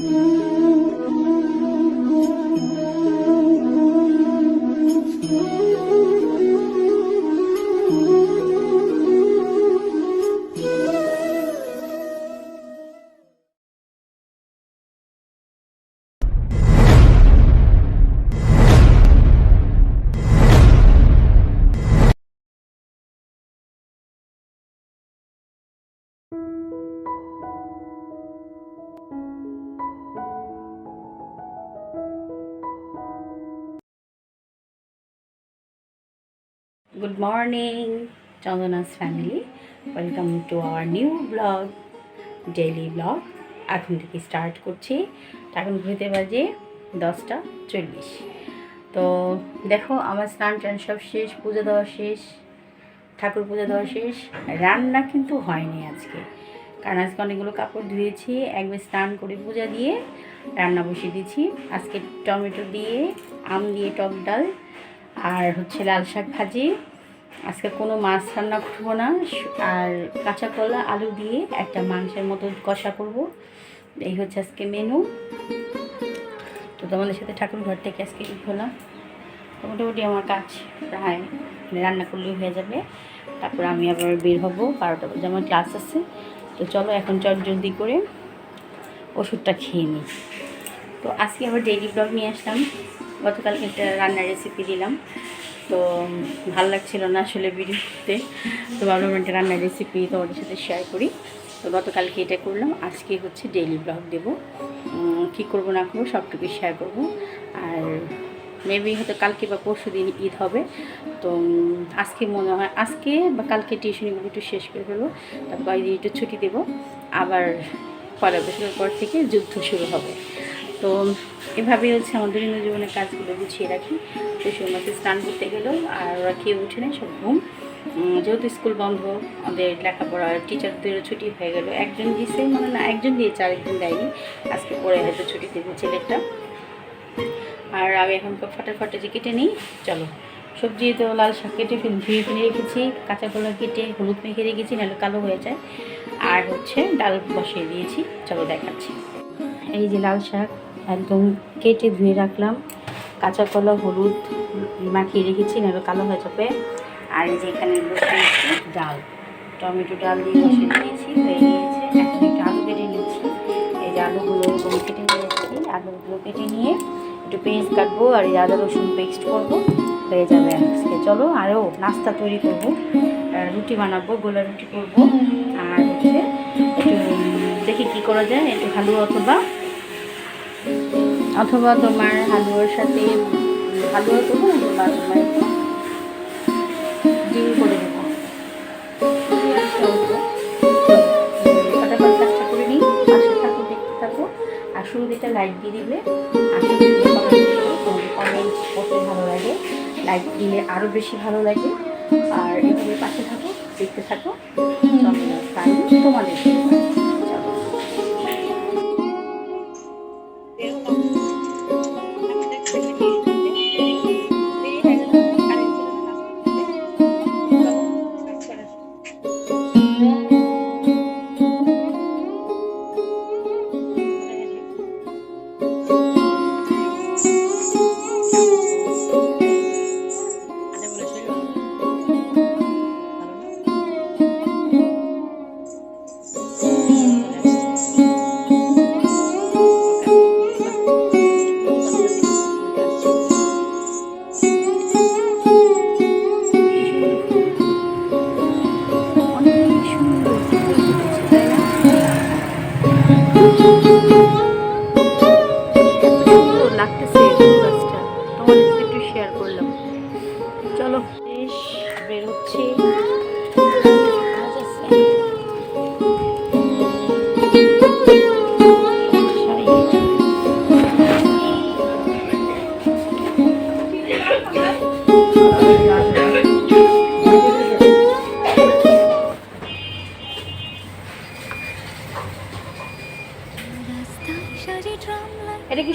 Good morning Chandana's family welcome to our new blog daily blog এখন থেকে start করছি। এখন ঘুরতে বাজে দশটা চল্লিশ। তো দেখো, আমার স্নান টান সব শেষ, পুজো দেওয়া শেষ, ঠাকুর পুজো দেওয়া শেষ। রান্না কিন্তু হয়নি আজকে। কারণ আজকে অনেকগুলো কাপড় ধুয়েছি, একবার স্নান করে পূজা দিয়ে রান্না বসিয়ে দিয়েছি। আজকে টমেটো দিয়ে, আম দিয়ে টক ডাল, আর হচ্ছে লাল শাক ভাজি। আজকে কোনো মাছ রান্না করব না, আর কাঁচা কলা, আলু দিয়ে একটা মাংসের মতো কষা করব। এই হচ্ছে আজকে মেনু তো তোমাদের সাথে ঠাকুর ঘর থেকে আজকে কি হলাম তো মোটামুটি আমার কাজ প্রায় রান্না করলেই হয়ে যাবে। তারপর আমি আবার বের হব, বারোটা বাজে, আমার ক্লাস আছে। তো চলো এখন চট জলদি করে ওষুধটা খেয়ে নিই। তো আজকে আবার ডেইলি ব্লগ নিয়ে আসলাম। গতকালকে একটা রান্নার রেসিপি দিলাম। তো ভালো লাগছিল না আসলে ভিডিওতে তো ভাবলাম একটা রান্নার রেসিপি তোমাদের সাথে শেয়ার করি। তো গতকালকে এটা করলাম, আজকে হচ্ছে ডেইলি ব্লগ দেবো। কী করব, না করব সবটুকু শেয়ার করব। আর মেবি হয়তো কালকে বা পরশু দিন ঈদ হবে। তো আজকে মনে হয়, আজকে বা কালকে টিউশনিগুলো একটু শেষ করে ফেলব। তারপর কয়েকদিন একটু ছুটি দেবো। আবার পয়লা বছরের পর থেকে যুদ্ধ শুরু হবে। তো এভাবেই হচ্ছে আমার দৈনন্দিন জীবনের কাজগুলো গুছিয়ে রাখি। শ্বশুর মাসে স্নান করতে গেলেও আর ওরা খেয়ে উঠে নেয় সব ঘুম। যেহেতু স্কুল বন্ধ, আমাদের লেখাপড়া টিচারদেরও ছুটি হয়ে গেল। একজন দিয়েছে মানে না, একজন দিয়েছে, আরেকজন দেয়নি। আজকে পরে হয়তো ছুটি দেবে ছেলেটা আর আমি এখন ফাটাফাটা যে কেটে নিই, চলো। সবজি তো লাল শাক কেটে ধুয়ে ফিরে রেখেছি, কাঁচা কলা কেটে হলুদ মেখে রেখেছি, নাহলে কালো হয়ে যায়। আর হচ্ছে ডাল বসিয়ে দিয়েছি, চলো দেখাচ্ছি। এই যে লাল শাক একদম কেটে ধুয়ে রাখলাম। কাঁচা কলা, হলুদ মাখিয়ে রেখেছি, নাহলে কালো হয়ে যাবে। আর এই যে এখানে ডাল। টমেটো ডাল দিয়ে বসিয়ে দিয়েছি হয়ে গিয়েছে। এখন একটু আলু কেটে নিচ্ছি। এই যে আলুগুলো এরকম কেটে নিয়েছি। আলুগুলো কেটে নিয়ে একটু পেঁয়াজ কাটবো আর এই আদা, রসুন পেস্ট করব। হয়ে যাবে আজকে। চলো আরও নাস্তা তৈরি করব। রুটি বানাবো, গোলা রুটি করব। আর কি করা যায়? একটু হালুয়া অথবা অথবা তোমার হালুয়ার সাথে হালুয়া করব অথবা তোমার ডিম করে দেবো করে নিই, পাশে থাকো, দেখতে থাকো। আর শুরুতে লাইক দিয়ে দিবে আশা কমেন্ট করতে ভালো লাগে। লাইক দিলে আরও বেশি ভালো লাগে। আর এভাবে পাশে থাকো, দেখতে থাকো। তোমাদের।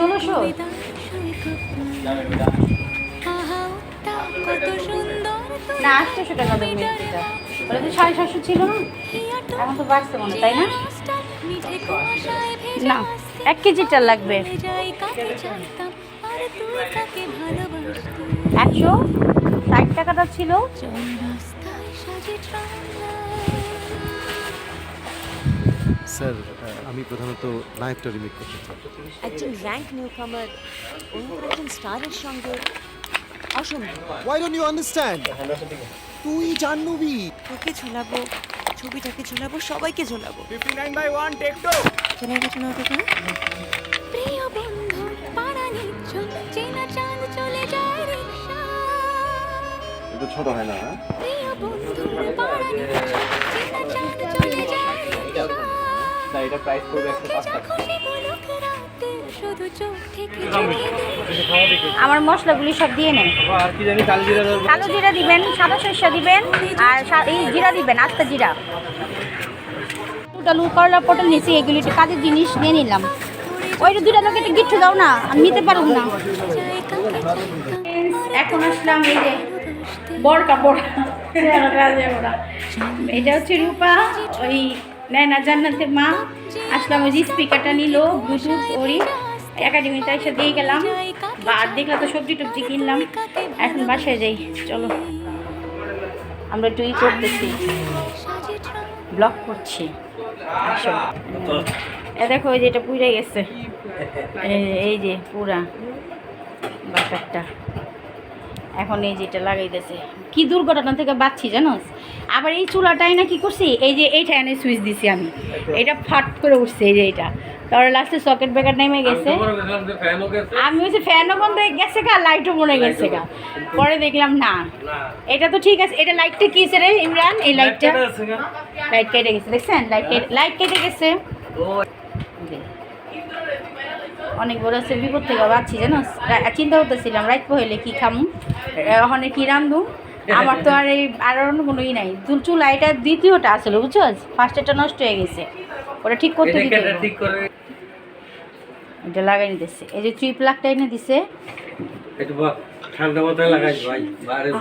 ষোলোশো টাকা তো সাড়ে সাতশো ছিল তাই না, এক কেজিটা লাগবে। একশো ষাট টাকাটা ছিল। স্যার আমি প্রধানত নায়কটা রিমেক করতে চাই। একজন র্যাঙ্ক নিউকামার অন্য একজন স্টারের সঙ্গে অসম্ভব। ওয়াই ডোন্ট ইউ আন্ডারস্ট্যান্ড তুই জাহ্নবী। তোকে ঝোলাবো ছবিটাকে ঝোলাবো সবাইকে ঝোলাবো। চলে গেছে না ওটা প্রিয় বন্ধু পাড়া নিচ্ছ চেনা চাঁদ চলে যায় রিক্সা একটু ছোট হয় না হ্যাঁ? প্রিয় বন্ধু পাড়া না এটা প্রাইস পড়বে একশো পাঁচ টাকা। আমার মশলাগুলি সব দিয়ে নেন। আর কি জানি কাল জিরা কালো জিরা দিবেন সাদা সরষা দিবেন আর এই জিরা দিবেন আস্তা জিরা। ডালু করলা পটল নিয়েছি এগুলি কাজের জিনিস নিয়ে নিলাম। ওইটা দুটা লোকে একটু গিট্টু দাও না আমি নিতে পারব না। এখন আসলাম এই যে বড় কাপড়। এটা হচ্ছে রূপা ওই নেনা জান্নাতের মা। আসলাম, ওই যে স্পিকারটা নিল ব্লুটুথ ওরই। একাডেমিতে এসে দিয়ে গেলাম। বা দেখলে তো সবজি টবজি কিনলাম। এখন বাসায় যাই, চলো। আমরা একটু ই করতেছি। ব্লক করছি। এ দেখো, ওই যে এটা পুড়ে গেছে। এই- যে পুরা বাসারটা। এখন এই যে এটা লাগাইতেছে। কি দুর্ঘটনা থেকে বাঁচছি জানোস আবার এই চুলাটাই না কি করছি এই যে এইটা এনে সুইচ দিছি আমি। এটা ফাট করে উঠছে এই যে এটা তারপরে লাস্টে সকেট ব্রেকার নেমে গেছে। আমি হচ্ছে ফ্যানও বন্ধ হয়ে গেছে গা লাইটও মনে গেছে গা। পরে দেখলাম না। এটা তো ঠিক আছে এটা লাইটটা কি রে ইমরান? এই লাইটটা লাইট কেটে গেছে দেখছেন? লাইট কেটে লাইট কেটে গেছে। অনেক বড় আছে বিপদ থেকে বাঁচছি জানো? চিন্তা করতেছিলাম রাইত হইলে কি খামু? ওখানে কি রান্ধু? আমার তো আর এই আর অন্য কোনো ই নাই। চুল এটা দ্বিতীয়টা আসলে বুঝছ ফার্স্টেরটা নষ্ট হয়ে গেছে। ওটা ঠিক করতে দিতে এটা লাগাই নিতেছে। এই যে থ্রি প্লাগটা এনে দিছে। ঠান্ডা মাথায় লাগাই ভাই।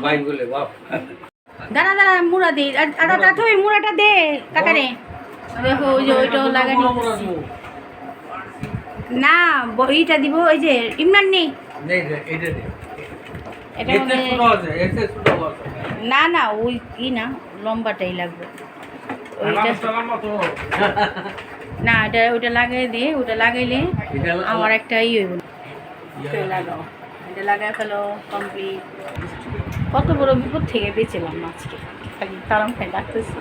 বাইরে বলে বাপ। দাঁড়া দাঁড়া মুড়া দে। আর ওটা ওই মুড়াটা দে কাকারে। দেখো ওই যে ওইটাও লাগাই না ব- এইটা দিব ওই যে ইমরান নেই এইটা দে। এটা মানে না না ওই ই না লম্বাটাই লাগবে। না এটা ওইটা লাগাই দিয়ে ওটা লাগাইলে আমার একটা ই হইব। লাগাও। এটা লাগাই ফেলো কমপ্লিট কত বড় বিপদ থেকে বেঁচেলাম খালি তারাম খাই ডাকতেছি।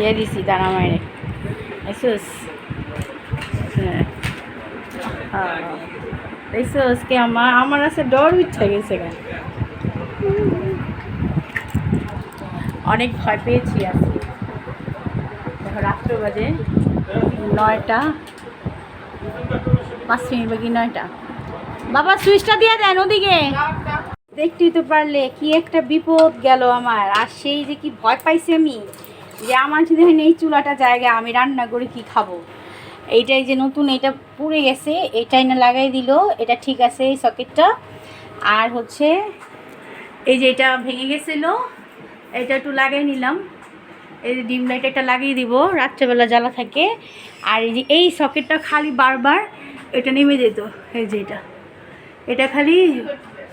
ইয়ে দিছি দাঁড়া মাইরে এসোস। হ্যাঁ। হ্যাঁ। এসোস কে আমার আমার আছে ডর উঠে গেছে অনেক ভয় পেয়েছি আজকে দেখো, রাত্র বাজে নয়টা। পাঁচ মিনিট বাকি, নয়টা। বাবা, সুইচটা দিয়ে দেন ওদিকে। দেখতেই তো পারলে, কি একটা বিপদ গেল আমার। আর সেই যে কি ভয় পাইছি আমি, যে আমার যদি এই চুলাটা জায়গা আমি রান্না করে কি খাব? এইটাই যে নতুন এটা পুড়ে গেছে এটাই না লাগাই দিল, এটা ঠিক আছে এই সকেটটা। আর হচ্ছে, এই যে এটা ভেঙে গেছিল, এটা একটু লাগাই নিলাম। এই যে ডিম লাইট একটা লাগিয়ে দিব, রাত্রেবেলা জ্বালা থাকে। আর এই যে এই সকেটটা খালি বারবার এটা নেমে যেত, এই যে এটা। এটা খালি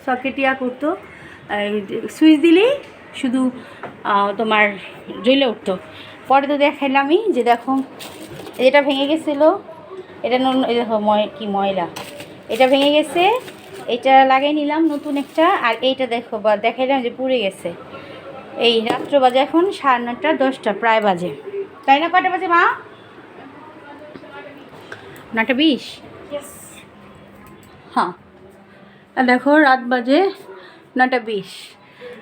সকেট ইয়া করতো সুইচ দিলেই শুধু তোমার জ্বলে উঠতো। পরে তো দেখাইলামই যে দেখো এটা ভেঙে গেছিল এটা ময় কি ময়লা। এটা ভেঙে গেছে এটা লাগাই নিলাম নতুন একটা আর এইটা দেখো বা দেখাইলাম যে পুড়ে গেছে। এই রাত্র বাজে এখন সাড়ে নটা দশটা প্রায় বাজে। তাই না কয়টা বাজে মা? নটা বিশ? হ্যাঁ। দেখো রাত বাজে নটা বিশ।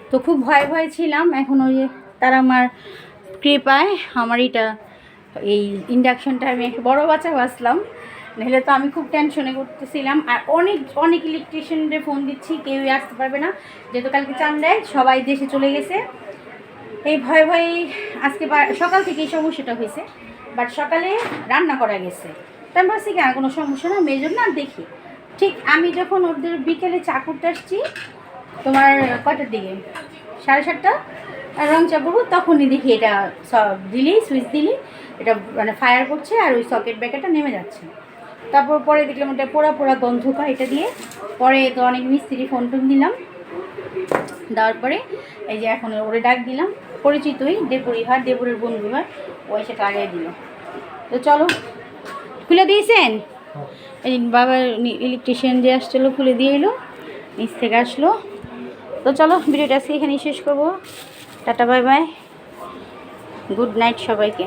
তো খুব ভয় ভয় ছিলাম এখন ওই যে তারা আমার কৃপায় আমার এটা এই ইন্ডাকশনটা আমি একটা বড় বাচ্চা বাঁচলাম নাহলে তো আমি খুব টেনশনে করতেছিলাম আর অনেক অনেক ইলেকট্রিশিয়ানদের ফোন দিচ্ছি, কেউই আসতে পারবে না। যেহেতু কালকে চান দেয় সবাই দেশে চলে গেছে। এই ভয়ে ভয়ে আজকে সকাল থেকে এই সমস্যাটা হয়েছে। বাট সকালে রান্না করা গেছে। আমি ভাবছি কেন কোনো সমস্যা না মেজর না দেখি। ঠিক আমি যখন ওদের বিকেলে চা করতে আসছি, তোমার কটার দিকে? সাড়ে সাতটা? রং চাপাবো তখনই দেখি এটা সব দিলেই সুইচ দিলেই এটা মানে ফায়ার করছে আর ওই সকেট ব্যাকেটটা নেমে যাচ্ছে। তারপর পরে দেখলাম ওটা পোড়া পোড়া গন্ধ পায় এটা দিয়ে। পরে তো অনেক মিস্ত্রি ফোন টোন দিলাম। দেওয়ার পরে এই যে এখন ওরে ডাক দিলাম পরিচিতই দেপুরি হয় দেপুরের বন্ধু হয় ও এসে লাগিয়ে দিল। তো চলো খুলে দিয়েছেন? এই বাবা ইলেকট্রিশিয়ান যে আসছিল খুলে দিয়ে এলো নিচ থেকে আসলো। তো চলো ভিডিওটা আজকে এখানেই শেষ করব। Tata bye bye. Good night সবাইকে।